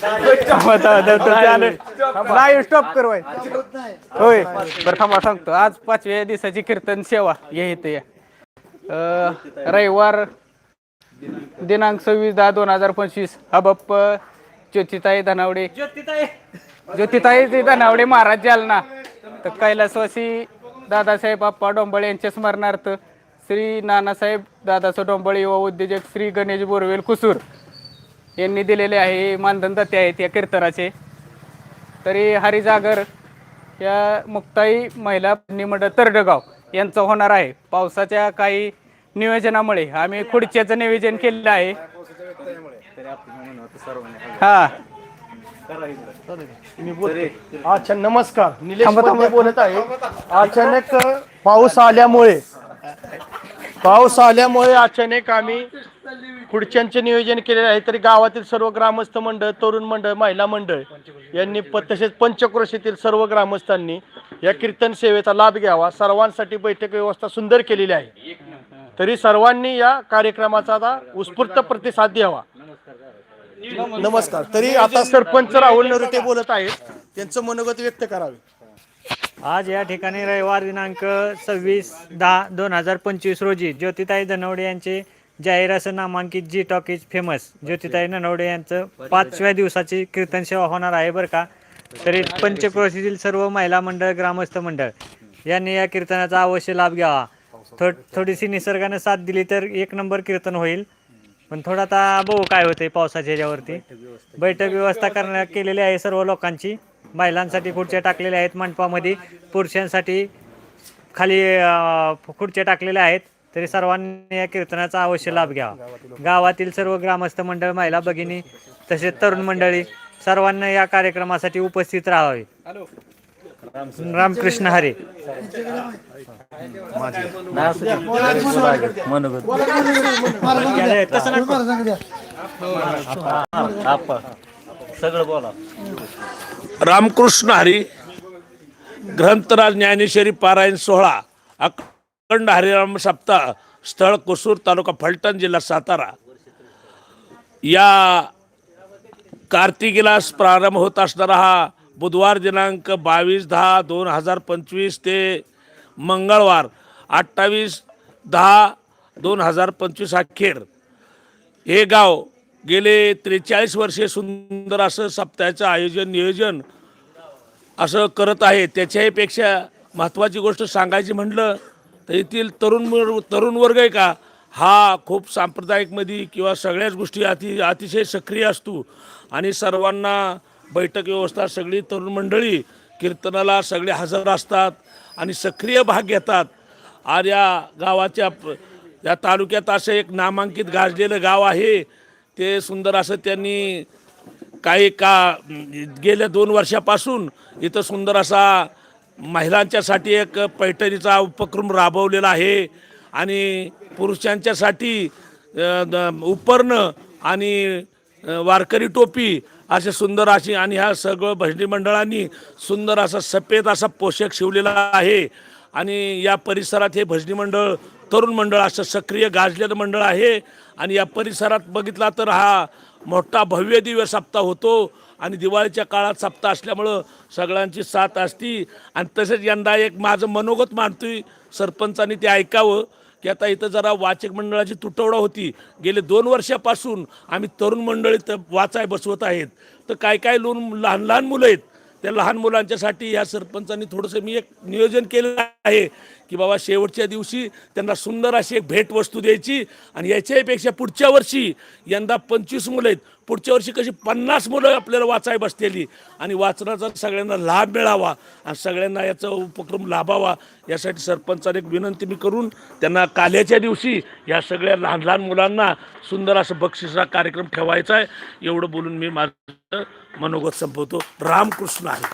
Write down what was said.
चालेल. नाही स्टॉप कर बाई. होय. बरं थांबा सांगतो. आज पाचव्या दिवसाची कीर्तन सेवा. ये इथे या. अं, रविवार दिनांक सव्वीस दहा दोन हजार पंचवीस. हा बाप्प ज्योतिताई धनावडे. ज्योतिताई. धनावडे महाराज जालना. तर कैलासवासी दादासाहेब आप्पा डोंबळे यांच्या स्मरणार्थ श्री नानासाहेब दादासाहेब डोंबळे युवा उद्योजक श्री गणेश बोरवेल कुसूर. यांनी दिलेले आहे मानधन दाते आहेत या कीर्तनाचे तरी हरिजागर या मुक्ताई महिला मंडळ तरडगाव यांचं होणार आहे. पावसाच्या काही नियोजनामुळे आम्ही खुर्च्याचं नियोजन केलेलं आहे. हा. मी बोलतो अच्छा नमस्कार. निलेश. बोलत आहे. अचानक पाऊस आल्यामुळे. पाऊस आल्यामुळे अचानक आम्ही खुर्च्यांचे नियोजन केलेले आहे. तरी गावातील सर्व ग्रामस्थ मंडळ तरुण मंडळ महिला मंडळ यांनी प तसेच पंचक्रोशीतील सर्व ग्रामस्थांनी या कीर्तन सेवेचा लाभ घ्यावा. सर्वांसाठी बैठक व्यवस्था सुंदर केलेली आहे. तरी सर्वांनी या कार्यक्रमाचा आता उत्स्फूर्त प्रतिसाद द्यावा. नमस्कार. तरी आता सरपंच राहुल नरुटे बोलत आहेत. त्यांचं मनोगत व्यक्त करावे. आज या ठिकाणी रविवार दिनांक सव्वीस दहा दोन हजार पंचवीस रोजी ज्योतिताई धनवडे यांचे जाहीर असं नामांकित जी टॉकीज फेमस ज्योतिताई धनवडे यांचं पाचव्या दिवसाची कीर्तन सेवा होणार आहे बरं का? तरी पंचक्रोशीतील सर्व महिला मंडळ ग्रामस्थ मंडळ यांनी या कीर्तनाचा अवश्य लाभ घ्यावा. थो थोडीशी निसर्गाने साथ दिली तर एक नंबर कीर्तन होईल. पण थोडं आता बघू काय होते पावसाच्या ह्याच्यावरती. बैठक व्यवस्था करण्यात केलेली आहे सर्व लोकांची. महिलांसाठी खुर्च्या टाकलेल्या आहेत मंडपामध्ये. पुरुषांसाठी खाली खुर्च्या टाकलेल्या आहेत. तरी सर्वांनी या कीर्तनाचा अवश्य लाभ घ्यावा. गावातील सर्व ग्रामस्थ मंडळ महिला भगिनी तसेच तरुण मंडळी सर्वांना या कार्यक्रमासाठी उपस्थित राहावे. रामकृष्ण हरे. रामकृष्ण हरी ग्रंथराज ज्ञानेश्वरी पारायण सोहळा अखंड हरिराम सप्ताह स्थळ कुसूर तालुका फलटण जिल्हा सातारा. या कार्तिकीलास प्रारंभ होत असणारा हा बुधवार दिनांक बावीस दहा दोन हजार पंचवीस ते मंगळवार अठ्ठावीस दहा दोन हजार पंचवीस अखेर. हे गाव गेले त्रेचाळीस वर्षे सुंदर असं सप्ताहाचं आयोजन नियोजन असं करत आहे. त्याच्याहीपेक्षा महत्त्वाची गोष्ट सांगायची म्हटलं तर येथील तरुण तरुण वर्ग आहे का हा खूप सांप्रदायिकमध्ये किंवा सगळ्याच गोष्टी अति अतिशय सक्रिय असतो. आणि सर्वांना बैठक व्यवस्था सगळी तरुण मंडळी कीर्तनाला सगळे हजर असतात आणि सक्रिय भाग घेतात. आर्या या गावाच्या या तालुक्यात असं एक नामांकित गाजलेलं गाव आहे. ते सुंदर असं त्यांनी काही का गेल्या दोन वर्षापासून इथं सुंदर असा महिलांच्यासाठी एक पैठणीचा उपक्रम राबवलेला आहे आणि पुरुषांच्यासाठी द- उपरणं आणि वारकरी टोपी असे सुंदर अशी आणि ह्या सगळं भजनी मंडळांनी सुंदर असा सफेद असा पोशाख शिवलेला आहे. आणि या परिसरात हे भजनी मंडळ तरुण मंडळ असं सक्रिय गाजलेलं मंडळ आहे. आणि या परिसरात बघितला तर हा मोठा भव्य दिव्य सप्ताह होतो. आणि दिवाळीच्या काळात सप्ताह असल्यामुळं सगळ्यांची साथ असती. आणि तसेच यंदा एक माझं मनोगत मानतोय सरपंचांनी ते ऐकावं की आता इथं जरा वाचक मंडळाची तुटवडा होती. गेले दोन वर्षापासून आम्ही तरुण मंडळी तर वाचाय बसवत आहेत. तर काय काय लोन लहान लहान मुलं आहेत त्या लहान मुलांच्यासाठी या सरपंचांनी थोडंसं मी एक नियोजन केलं आहे की बाबा शेवटच्या दिवशी त्यांना सुंदर अशी एक भेटवस्तू द्यायची आणि याच्याहीपेक्षा पुढच्या वर्षी यंदा पंचवीस मुलं आहेत. पुढच्या वर्षी कशी पन्नास मुलं आपल्याला वाचाय बसलेली. आणि वाचनाचा सगळ्यांना लाभ मिळावा आणि सगळ्यांना याचा उपक्रम लाभावा यासाठी सरपंचाने एक विनंती मी करून त्यांना काल्याच्या दिवशी या सगळ्या लहान लहान मुलांना सुंदर असं बक्षिसा कार्यक्रम ठेवायचा आहे. एवढं बोलून मी माझं मनोगत संपवतो. रामकृष्ण आहे.